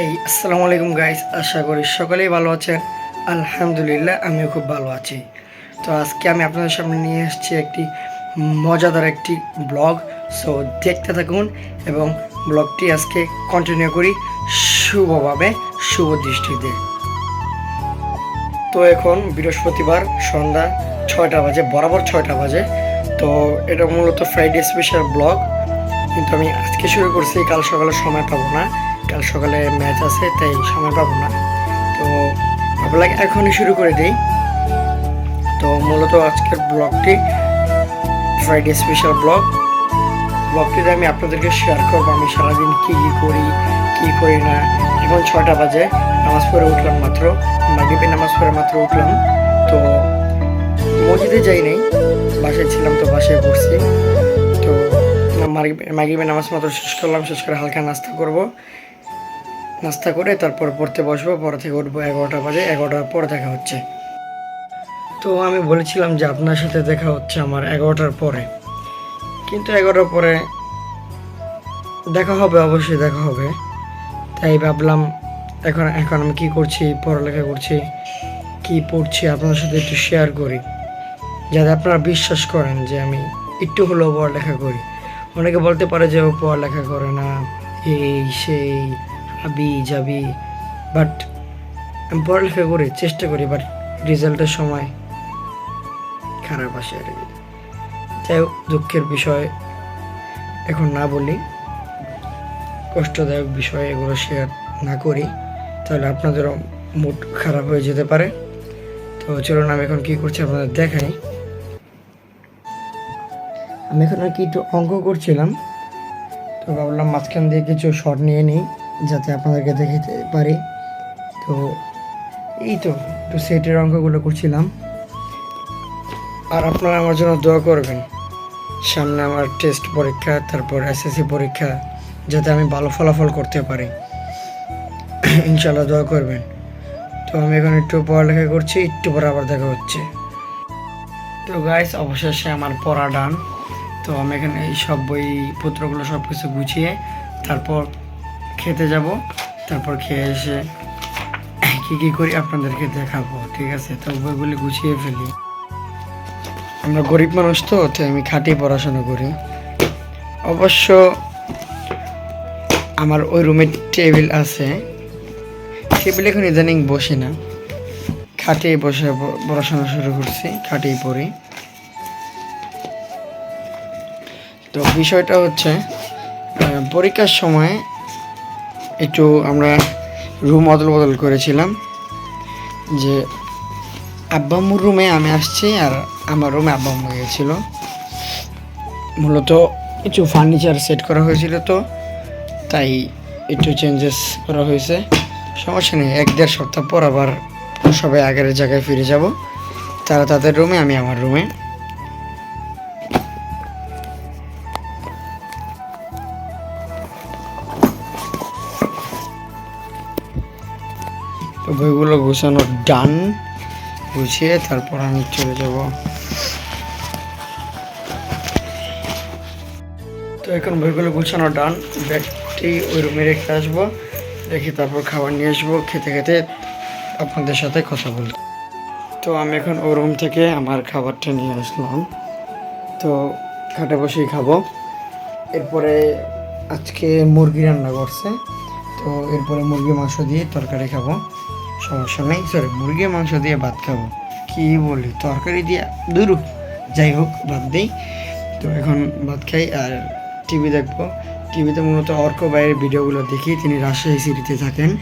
এই, আসসালামু আলাইকুম গাইস আশা করি সকলেই ভালো আছেন। আলহামদুলিল্লাহ, আমিও খুব ভালো আছি। তো আজকে আমি আপনাদের সামনে নিয়ে এসেছি একটি মজাদার একটি ব্লগ সো দেখতে থাকুন এবং ব্লগটি আজকে কন্টিনিউ করি শুভভাবে, শুভ দৃষ্টিতে। তো এখন বৃহস্পতিবার, সন্ধ্যা ছয়টা বাজে, বরাবর ছয়টা বাজে। তো এটা মূলত ফ্রাইডে স্পেশাল ব্লগ কিন্তু আমি আজকে শুরু করছি, কাল সকালে সময় পাবো না। কাল সকালে ম্যাচ আছে, তাই সময় পাবো না। তো ভাবলাম এখনই শুরু করে দিই। তো মূলত আজকের ব্লগটি ফ্রাইডে স্পেশাল ব্লগ ব্লগটিতে আমি আপনাদেরকে শেয়ার করব আমি সারাদিন কী কী করি কী করি না। এখন ছটা বাজে, নামাজ পড়ে উঠলাম মাত্র, মাগরিবের নামাজ পড়ে মাত্র উঠলাম। তো মসজিদে যাই নাই, বাসায় ছিলাম তো বাসায় পড়ছি। তো মাগরিবের নামাজ মাত্র শেষ করলাম, শেষ করে হালকা নাস্তা করব। নাস্তা করে তারপর পড়তে বসবো, পরে থেকে উঠবো এগারোটা বাজে, এগারোটার পর দেখা হচ্ছে। তো আমি বলেছিলাম যে আপনার সাথে দেখা হচ্ছে আমার এগারোটার পরে। কিন্তু এগারোটার পরে দেখা হবে, অবশ্যই দেখা হবে। তাই ভাবলাম, এখন এখন আমি কী করছি, পড়ালেখা করছি, কি পড়ছি আপনাদের সাথে একটু শেয়ার করি। যাতে আপনারা বিশ্বাস করেন যে আমি একটু হলেও পড়ালেখা করি। অনেকে বলতে পারে যে ও পড়ালেখা করে না, এই, সেই। হাবি যাবি। বাট আমি পড়ালেখা করি, চেষ্টা করি বাট রেজাল্টের সময় খারাপ আসে আর কি। যাই হোক, দুঃখের বিষয় এখন না বলি। কষ্টদায়ক বিষয় এগুলো শেয়ার না করি। তাহলে আপনাদেরও মুড খারাপ হয়ে যেতে পারে। তো চলুন, আমি এখন কী করছি আপনাদের দেখাই। আমি এখন আর কি একটু অঙ্ক করছিলাম। তো ভাবলাম মাঝখান দিয়ে কিছু শর্ট নিয়ে নিই। যাতে আপনাদেরকে দেখাতে পারি। তো এই তো একটু সেটের অঙ্কগুলো করছিলাম। আর আপনারা আমার জন্য দোয়া করবেন। সামনে আমার টেস্ট পরীক্ষা, তারপর এসএসসি পরীক্ষা, যাতে আমি ভালো ফলাফল করতে পারি। ইনশাল্লাহ দোয়া করবেন। তো আমি এখন একটু পড়ালেখা করছি, একটু পরে আবার দেখা হচ্ছে। তো গাইস অবশেষে আমার পড়া ডান তো আমি এখানে এই সব বই পত্রগুলো সব কিছু গুছিয়ে, তারপর খেতে যাব, তারপর খেয়ে এসে কী কী করি আপনাদেরকে দেখাবো, ঠিক আছে? তো বইগুলি গুছিয়ে ফেলি। আমরা গরিব মানুষ তো, তাই আমি খাটি পড়াশোনা করি। অবশ্য আমার ওই রুমে টেবিল আছে। টেবিল এখন ইদানিং বসে না। খাটেই বসে পড়াশোনা শুরু করছি খাটেই পড়ি। তো বিষয়টা হচ্ছে পরীক্ষার সময় একটু আমরা রুম অদল বদল করেছিলাম যে আব্বাম্মুর রুমে আমি আসছি আর আমার রুমে আব্বাম্মু গিয়েছিল। মূলত কিছু ফার্নিচার সেট করা হয়েছিল তো, তাই একটু চেঞ্জেস করা হয়েছে। সমস্যা নেই, এক দেড় সপ্তাহ পর আবার সবাই আগের জায়গায় ফিরে যাব। তারা তাদের রুমে, আমি আমার রুমে। তো বইগুলো গুছানো ডান। গুছিয়ে তারপর আমি চলে যাব। তো এখন বইগুলো গুছানো ডান। ব্যাগটি ওই রুমে রেখে আসব। রেখে তারপর খাবার নিয়ে আসব। খেতে খেতে আপনাদের সাথে কথা বলব। তো আমি এখন ওই রুম থেকে আমার খাবারটা নিয়ে আসলাম। তো খাটে বসেই খাব। এরপরে আজকে মুরগি রান্না করছে। তো এরপরে মুরগি মাংস দিয়ে তরকারি খাব। সমস্যা নেই সরি মুরগি মাংস দিয়ে ভাত খাব। কি বলি, তরকারি দিয়ে দুরু যাই হোক ভাত দিই। তো এখন ভাত খাই আর টিভি দেখব। টিভিতে মূলত অর্ক বাইরের ভিডিওগুলো দেখি। তিনি রাজশাহী সিটিতে থাকেন।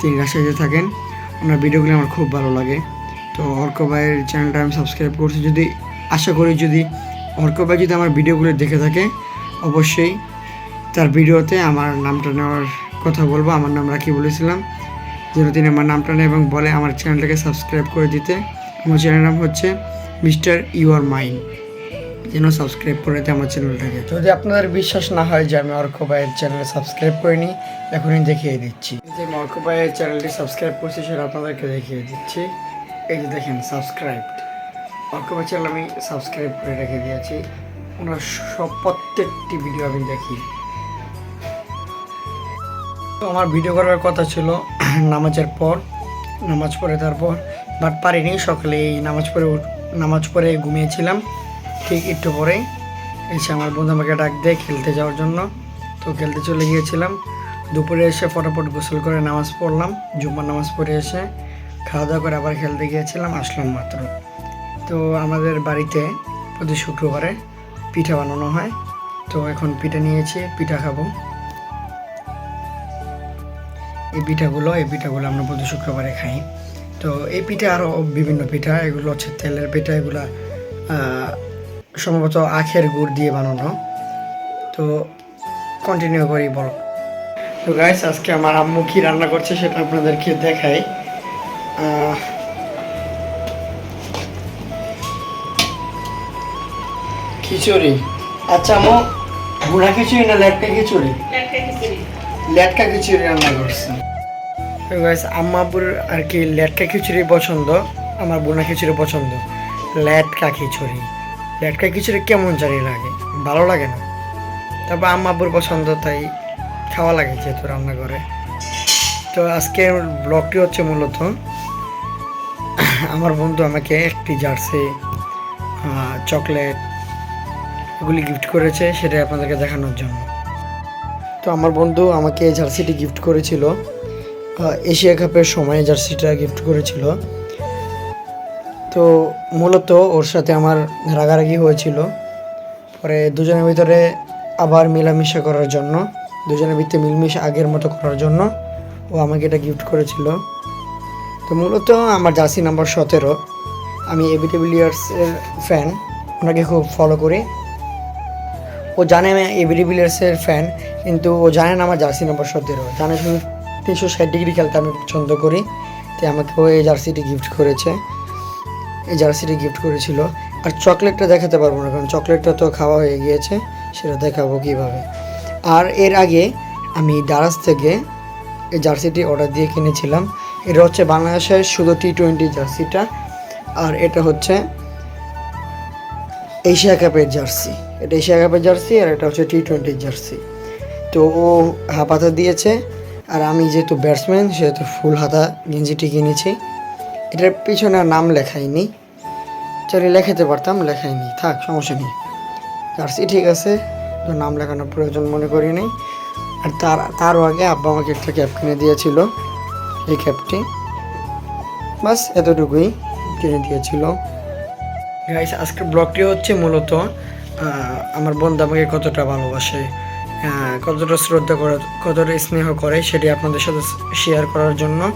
তিনি রাজশাহীতে থাকেন। ওনার ভিডিওগুলো আমার খুব ভালো লাগে। তো অর্ক ভাইয়ের চ্যানেলটা আমি সাবস্ক্রাইব করছি। যদি, আশা করি যদি অর্ক ভাই যদি আমার ভিডিওগুলো দেখে থাকে, অবশ্যই তার ভিডিওতে আমার নামটা নেওয়ার কথা বলব। আমার নাম রাখি বলেছিলাম যেন তিনি আমার নামটা নেয় এবং বলে আমার চ্যানেলটাকে সাবস্ক্রাইব করে দিতে। আমার চ্যানেলের নাম হচ্ছে মিস্টার ইউ আর মাইন্ড। যেন সাবস্ক্রাইব করে দিতে আমার চ্যানেলটাকে। যদি আপনাদের বিশ্বাস না হয় যে আমি অর্ক ভাইয়ের চ্যানেলে সাবস্ক্রাইব করিনি, এখনই দেখিয়ে দিচ্ছি। যে আমি অর্ক ভাইয়ের চ্যানেলটি সাবস্ক্রাইব করছি, সেটা আপনাদেরকে দেখিয়ে দিচ্ছি। এই যে দেখেন, সাবস্ক্রাইব। অর্ক ভাই চ্যানেল আমি সাবস্ক্রাইব করে রেখে দিয়েছি। ওনার সব প্রত্যেকটি ভিডিও আমি দেখি। আমার ভিডিও করার কথা ছিল, নামাজের পর, নামাজ পড়ে তারপর, বাট পারিনি, সকালে এই নামাজ পড়ে নামাজ পড়ে ঘুমিয়েছিলাম, ঠিক একটু পরেই। এসে আমার বন্ধু আমাকে ডাক দেয় খেলতে যাওয়ার জন্য, তো খেলতে চলে গিয়েছিলাম। দুপুরে এসে ফটাফট গোসল করে নামাজ পড়লাম, জুম্মার নামাজ পড়ে এসে খাওয়া দাওয়া করে আবার খেলতে গিয়েছিলাম, আসলাম মাত্র। তো আমাদের বাড়িতে প্রতি শুক্রবারে পিঠা বানানো হয়, তো এখন পিঠা নিয়েছি, পিঠা খাব। এই পিঠাগুলো এই পিঠাগুলো আমরা প্রতি শুক্রবারে খাই। তো এই পিঠা আরও বিভিন্ন পিঠা এগুলো হচ্ছে তেলের পিঠা এগুলো সম্ভবত আখের গুড় দিয়ে বানানো। তো কন্টিনিউ করি বলো। তো গাইস আজকে আমার আম্মু কি রান্না করছে সেটা আপনাদেরকে দেখাই। খিচুড়ি। আচ্ছা আম্মু বুড়া খিচুড়ি না লেটকা খিচুড়ি। লেটকা খিচুড়ি রান্না করছি। গাইস আম্মা আব্বুর আর কি লেটকা খিচুড়ি পছন্দ, আমার বোনা খিচুড়ি পছন্দ। লেটকা খিচুড়ি। লেটকা খিচুড়ি কেমন জানি লাগে, ভালো লাগে না। তারপর আম্মা আব্বুর পছন্দ, তাই খাওয়া লাগে যেহেতু রান্না করে তো আজকের ব্লগটি হচ্ছে মূলত, আমার বন্ধু আমাকে একটি জার্সি চকলেট এগুলি গিফট করেছে সেটা আপনাদেরকে দেখানোর জন্য। তো আমার বন্ধু আমাকে এই জার্সিটি গিফট করেছিল। এশিয়া কাপের সময় জার্সিটা গিফট করেছিল। তো মূলত ওর সাথে আমার রাগারাগি হয়েছিল। পরে দুজনের ভিতরে আবার মেলামেশা করার জন্য, দুজনের ভিতরে মিলমিশ আগের মতো করার জন্য ও আমাকে এটা গিফট করেছিল। তো মূলত আমার জার্সি নাম্বার সতেরো। আমি এবিটি বিলিয়ার্সের ফ্যান ওনাকে খুব ফলো করি। ও জানে আমি এবিটিবিলিয়ার্সের ফ্যান কিন্তু ও জানে না আমার জার্সি নাম্বার সতেরো। জানে শুধু তিনশো ষাট ডিগ্রি খেলতে আমি পছন্দ করি। তাই আমাকে ও এই জার্সিটি গিফট করেছে। এই জার্সিটি গিফট করেছিল। আর চকলেটটা দেখাতে পারব না, কারণ চকলেটটা তো খাওয়া হয়ে গিয়েছে, সেটা দেখাবো কীভাবে। আর এর আগে আমি দারাজ থেকে এই জার্সিটি অর্ডার দিয়ে কিনেছিলাম। এটা হচ্ছে বাংলাদেশের শুধু টি টোয়েন্টি জার্সিটা, আর এটা হচ্ছে এশিয়া কাপের জার্সি। এটা এশিয়া কাপের জার্সি আর এটা হচ্ছে টি টোয়েন্টির জার্সি। তো ও হাফ হাতা দিয়েছে আর আমি যেহেতু ব্যাটসম্যান সেহেতু ফুল হাতা গেঞ্জিটি কিনেছি এটার পিছনে নাম লেখাইনি। চলে লেখাতে পারতাম, লেখাইনি। থাক, সমস্যা নেই। জার্সি ঠিক আছে নাম লেখানোর প্রয়োজন মনে করি নাই। আর তার, তারও আগে আব্বা আমাকে একটা ক্যাপ কিনে দিয়েছিল, এই ক্যাপটি বাস, এতটুকুই কিনে দিয়েছিল। গাইস আজকের ব্লগটি হচ্ছে মূলত আমার বন্ধু আমাকে কতটা ভালোবাসে। কতটা শ্রদ্ধা করে, কতটা স্নেহ করে সেটি আপনাদের সাথে শেয়ার করার জন্য।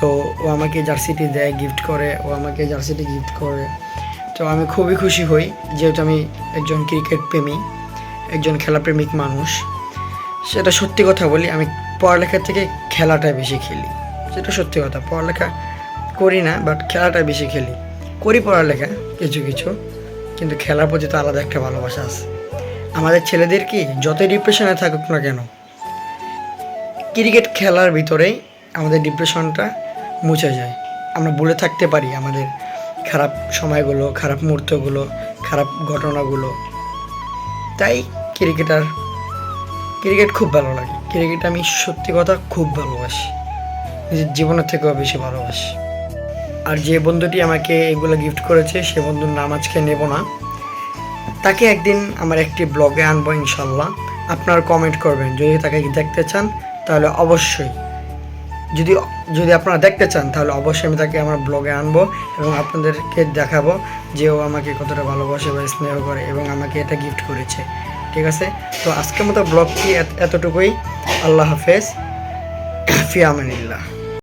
তো ও আমাকে জার্সিটি দেয় গিফট করে, ও আমাকে জার্সিটি গিফট করে। তো আমি খুবই খুশি হই, যেহেতু আমি একজন ক্রিকেট প্রেমী, একজন খেলাপ্রেমিক মানুষ। সেটা সত্যি কথা বলি, আমি পড়ালেখা থেকে খেলাটা বেশি খেলি। সেটা সত্যি কথা, পড়ালেখা করি না বাট খেলাটা বেশি খেলি। করি পড়ালেখা, কিছু কিছু। কিন্তু খেলার প্রতি তো আলাদা একটা ভালোবাসা আছে। আমাদের ছেলেদের কি যতই ডিপ্রেশনে থাকুক না কেন ক্রিকেট খেলার ভিতরেই আমাদের ডিপ্রেশনটা মুছে যায়। আমরা বলে থাকতে পারি আমাদের খারাপ সময়গুলো, খারাপ মুহূর্তগুলো, খারাপ ঘটনাগুলো। তাই ক্রিকেটার ক্রিকেট খুব ভালো লাগে। ক্রিকেট আমি সত্যি কথা খুব ভালোবাসি। নিজের জীবনের থেকেও বেশি ভালোবাসি। আর যে বন্ধুটি আমাকে এগুলো গিফট করেছে, সে বন্ধুর নাম আজকে নেব না। তাকে একদিন আমার একটি ব্লগে আনব ইনশাল্লাহ। আপনারা কমেন্ট করবেন, যদি তাকে দেখতে চান, তাহলে অবশ্যই। যদি যদি আপনারা দেখতে চান, তাহলে অবশ্যই আমি তাকে আমার ব্লগে আনব এবং আপনাদেরকে দেখাবো যে ও আমাকে কতটা ভালোবাসে বা স্নেহ করে এবং আমাকে এটা গিফট করেছে। ঠিক আছে? তো আজকের মতো ব্লগটি এত- এতটুকুই। আল্লাহ হাফেজ। ফিয়ামানিল্লাহ